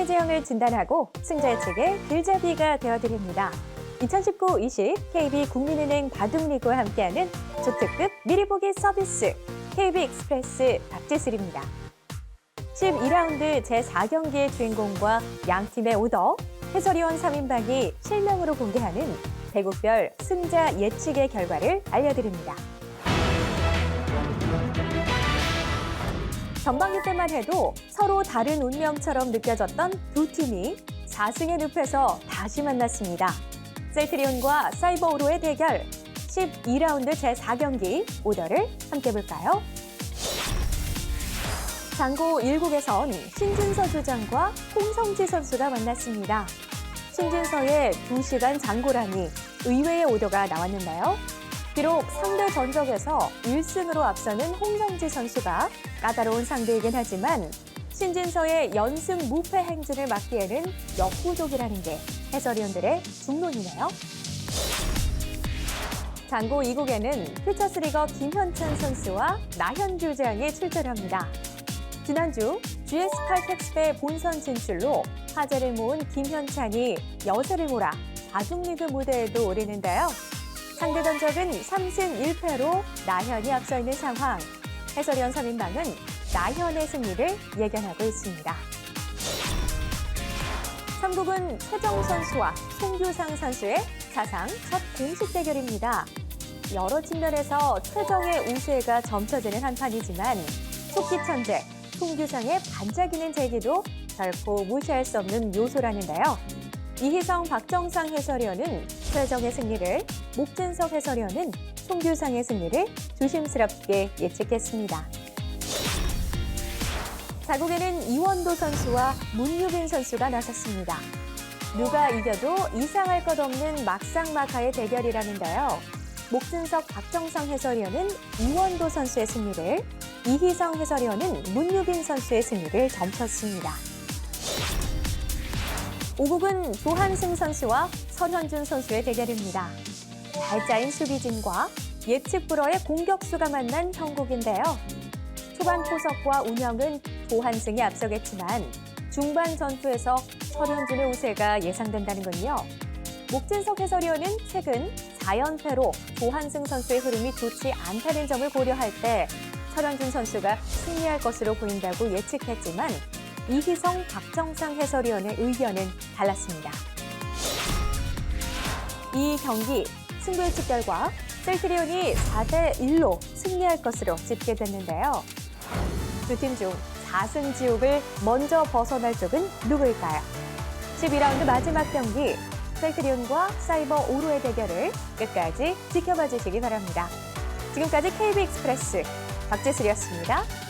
승부의 재형을 진단하고 승자 측의 길잡이가 되어드립니다. 2019-20 KB 국민은행 바둑리그와 함께하는 초특급 미리 보기 서비스 KB 익스프레스 박지슬입니다. 12라운드 제4경기의 주인공과 양팀의 오더, 해설위원 3인방이 실명으로 공개하는 대국별 승자 예측의 결과를 알려드립니다. 전반기 때만 해도 서로 다른 운명처럼 느껴졌던 두 팀이 4승의 늪에서 다시 만났습니다. 셀트리온과 사이버오로의 대결 12라운드 제4경기 오더를 함께 볼까요? 장고 1국에선 신진서 주장과 홍성지 선수가 만났습니다. 신진서의 2시간 장고라니 의외의 오더가 나왔는데요. 비록 상대 전적에서 1승으로 앞서는 홍성지 선수가 까다로운 상대이긴 하지만 신진서의 연승 무패 행진을 막기에는 역부족이라는 게 해설위원들의 중론이네요. 장고 2국에는 퓨처스리거 김현찬 선수와 나현주 장이 출전합니다. 지난주 GS 칼 텍스배 본선 진출로 화제를 모은 김현찬이 여세를 몰아 바둑리그 무대에도 오르는데요. 상대 전적은 3승 1패로 나현이 앞서 있는 상황. 해설위원 3인방은 나현의 승리를 예견하고 있습니다. 3국은 최정 선수와 송규상 선수의 사상 첫 공식 대결입니다. 여러 측면에서 최정의 우세가 점쳐지는 한판이지만 속기 천재 송규상의 반짝이는 재기도 결코 무시할 수 없는 요소라는데요. 이희성 박정상 해설위원은 최정의 승리를, 목진석 해설위원은 송규상의 승리를 조심스럽게 예측했습니다. 4국에는 이원도 선수와 문유빈 선수가 나섰습니다. 누가 이겨도 이상할 것 없는 막상막하의 대결이라는데요. 목진석 박정상 해설위원은 이원도 선수의 승리를, 이희성 해설위원은 문유빈 선수의 승리를 점쳤습니다. 5국은 조한승 선수와 설현준 선수의 대결입니다. 달짜인 수비진과 예측 불허의 공격수가 만난 형국인데요. 초반 포석과 운영은 조한승이 앞서겠지만 중반 전투에서 설현준의 우세가 예상된다는군요. 목진석 해설위원은 최근 4연패로 조한승 선수의 흐름이 좋지 않다는 점을 고려할 때 설현준 선수가 승리할 것으로 보인다고 예측했지만 이희성 박정상 해설위원의 의견은 달랐습니다. 이 경기 승부 예측 결과 셀트리온이 4대 1로 승리할 것으로 집계됐는데요. 두 팀 중 4승 지옥을 먼저 벗어날 쪽은 누구일까요? 12라운드 마지막 경기 셀트리온과 사이버 오로의 대결을 끝까지 지켜봐 주시기 바랍니다. 지금까지 KB 익스프레스 박재슬이었습니다.